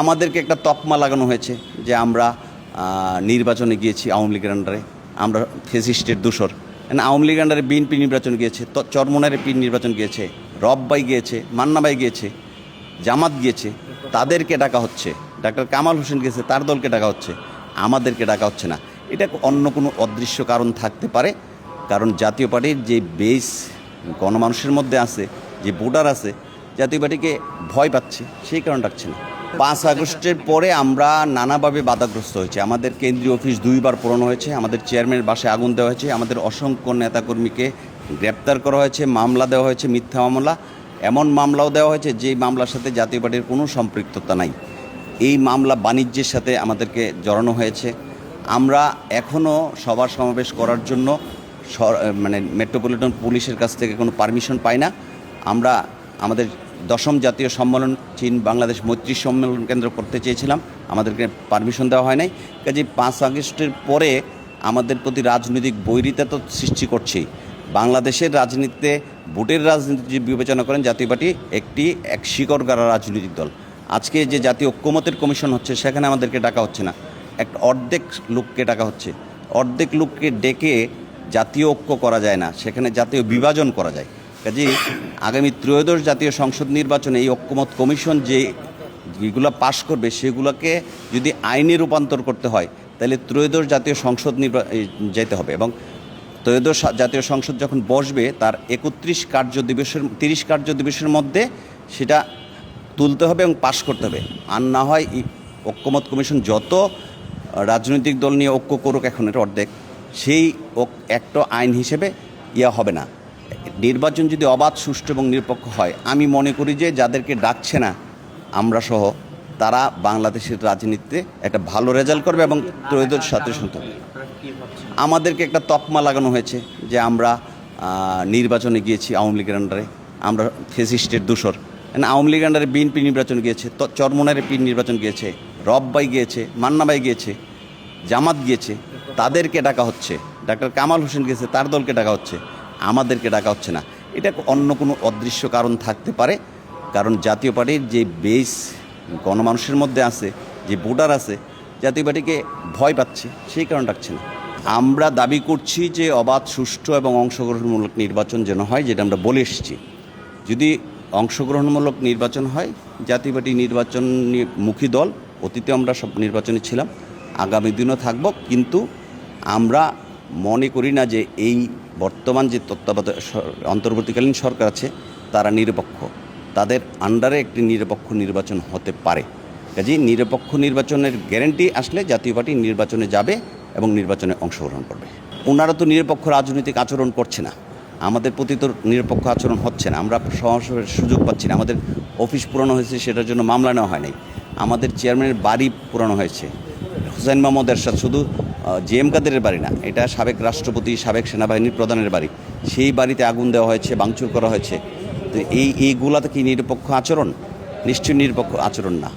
আমাদেরকে একটা তকমা লাগানো হয়েছে যে আমরা নির্বাচনে গিয়েছি আওয়ামী লীগের আন্ডারে আমরা ফেসিস্টের দূষর। আওয়ামী লীগ আন্ডারে বিএনপি নির্বাচন গিয়েছে চরমনারে পি নির্বাচন গিয়েছে রববাই গিয়েছে মান্নাবাই গিয়েছে, জামাত গিয়েছে, তাদেরকে ডাকা হচ্ছে। ডাক্তার কামাল হোসেন গেছে তার দলকে ডাকা হচ্ছে। আমাদেরকে ডাকা হচ্ছে না। এটা অন্য কোনো অদৃশ্য কারণ থাকতে পারে, কারণ জাতীয় পার্টির যে বেস গণমানুষের মধ্যে আছে, যে ভোটার আছে, জাতীয় পার্টিকে ভয় পাচ্ছে, সেই কারণ ডাকছে না। পাঁচ আগস্টের পরে আমরা নানাভাবে বাধাগ্রস্ত হয়েছে। আমাদের কেন্দ্রীয় অফিস দুইবার পুরনো হয়েছে, আমাদের চেয়ারম্যানের বাসায় আগুন দেওয়া হয়েছে, আমাদের অসংখ্য নেতাকর্মীকে গ্রেপ্তার করা হয়েছে, মামলা দেওয়া হয়েছে, মিথ্যা মামলা, এমন মামলাও দেওয়া হয়েছে যেই মামলার সাথে জাতীয় পার্টির কোনো সম্পৃক্ততা নাই। এই মামলা বাণিজ্যের সাথে আমাদেরকে জড়ানো হয়েছে। আমরা এখনও সভা সমাবেশ করার জন্য মানে মেট্রোপলিটন পুলিশের কাছ থেকে কোনো পারমিশন পাই না। আমরা আমাদের দশম জাতীয় সম্মেলন চীন বাংলাদেশ মৈত্রী সম্মেলন কেন্দ্র করতে চেয়েছিলাম। আমাদেরকে পারমিশন দেওয়া হয় নাই। কাজে পাঁচ আগস্টের পরে আমাদের প্রতি রাজনৈতিক বৈরিতা তো সৃষ্টি করছেই। বাংলাদেশের রাজনীতিতে ভোটের রাজনীতি বিবেচনা করেন জাতীয় পার্টি, একটি এক শিকড় গাড়া রাজনৈতিক দল। আজকে যে জাতীয় ঐক্যমতের কমিশন হচ্ছে, সেখানে আমাদেরকে ডাকা হচ্ছে না। একটা অর্ধেক লোককে ডাকা হচ্ছে। অর্ধেক লোককে ডেকে জাতীয় ঐক্য করা যায় না। সেখানে জাতীয় বিভাজন করা যায়। কাজে আগামী ত্রয়োদশ জাতীয় সংসদ নির্বাচনে এই ঐক্যমত কমিশন যে যেগুলো পাশ করবে, সেগুলোকে যদি আইনে রূপান্তর করতে হয়, তাহলে ত্রয়োদশ জাতীয় সংসদ নির্বা যেতে হবে এবং ত্রয়োদশ জাতীয় সংসদ যখন বসবে, তার একত্রিশ কার্য দিবসের, তিরিশ কার্য দিবসের মধ্যে সেটা তুলতে হবে এবং পাশ করতে হবে। আর না হয় ঐক্যমত কমিশন যত রাজনৈতিক দল নিয়ে ঐক্য করুক এখন এর অর্ধেক, সেই একটা আইন হিসেবে ইয়া হবে না। নির্বাচন যদি অবাধ, সুষ্ঠু এবং নিরপেক্ষ হয়, আমি মনে করি যে যাদেরকে ডাকছে না, আমরা সহ, তারা বাংলাদেশের রাজনীতিতে একটা ভালো রেজাল্ট করবে এবং ত্রয়োদশ জাতীয় সংসদ আমাদেরকে একটা তকমা লাগানো হয়েছে যে আমরা নির্বাচনে গিয়েছি আওয়ামী লীগের আন্ডারে আমরা ফেসিস্টের দূষর। আওয়ামী লীগ আন্ডারে বিএনপি নির্বাচন গিয়েছে চরমনারে পি নির্বাচন গিয়েছে রববাই গিয়েছে মান্নাবাই গিয়েছে, জামাত গিয়েছে, তাদেরকে ডাকা হচ্ছে। ডাক্তার কামাল হোসেন গেছে তার দলকে ডাকা হচ্ছে। আমাদেরকে ডাকা হচ্ছে না। এটা অন্য কোনো অদৃশ্য কারণ থাকতে পারে, কারণ জাতীয় পার্টির যে বেস গণমানুষের মধ্যে আছে, যে ভোটার আছে, জাতীয় পার্টিকে ভয় পাচ্ছে, সেই কারণ ডাকছে না। আমরা দাবি করছি যে অবাধ, সুষ্ঠু এবং অংশগ্রহণমূলক নির্বাচন যেন হয়, যেটা আমরা বলে এসেছি। যদি অংশগ্রহণমূলক নির্বাচন হয়, জাতীয় পার্টি নির্বাচন মুখী দল, অতীতে আমরা সব নির্বাচনে ছিলাম, আগামী দিনও থাকব, কিন্তু আমরা মনে করি না যে এই বর্তমান যে তত্ত্বাবধায়ক অন্তর্বর্তীকালীন সরকার আছে, তারা নিরপেক্ষ। তাদের আন্ডারে একটি নিরপেক্ষ নির্বাচন হতে পারে। কাজেই নিরপেক্ষ নির্বাচনের গ্যারেন্টি আসলে জাতীয় পার্টি নির্বাচনে যাবে এবং নির্বাচনে অংশগ্রহণ করবে। ওনারা তো নিরপেক্ষ রাজনৈতিক আচরণ করছে না। আমাদের প্রতি তো নিরপেক্ষ আচরণ হচ্ছে না। আমরা সরাসরি সুযোগ পাচ্ছি না। আমাদের অফিস পুরানো হয়েছে, সেটার জন্য মামলা নেওয়া হয় নাই। আমাদের চেয়ারম্যানের বাড়ি পুরানো হয়েছে। হুসাইন মোহাম্মদ এরশাদ শুধু জেএম কাদেরের বাড়ি না, এটা সাবেক রাষ্ট্রপতি, সাবেক সেনাবাহিনীর প্রধানের বাড়ি। সেই বাড়িতে আগুন দেওয়া হয়েছে বাংচুর করা হয়েছে। তো এই, এইগুলাতে কি নিরপেক্ষ আচরণ? নিশ্চয়ই নিরপেক্ষ আচরণ না।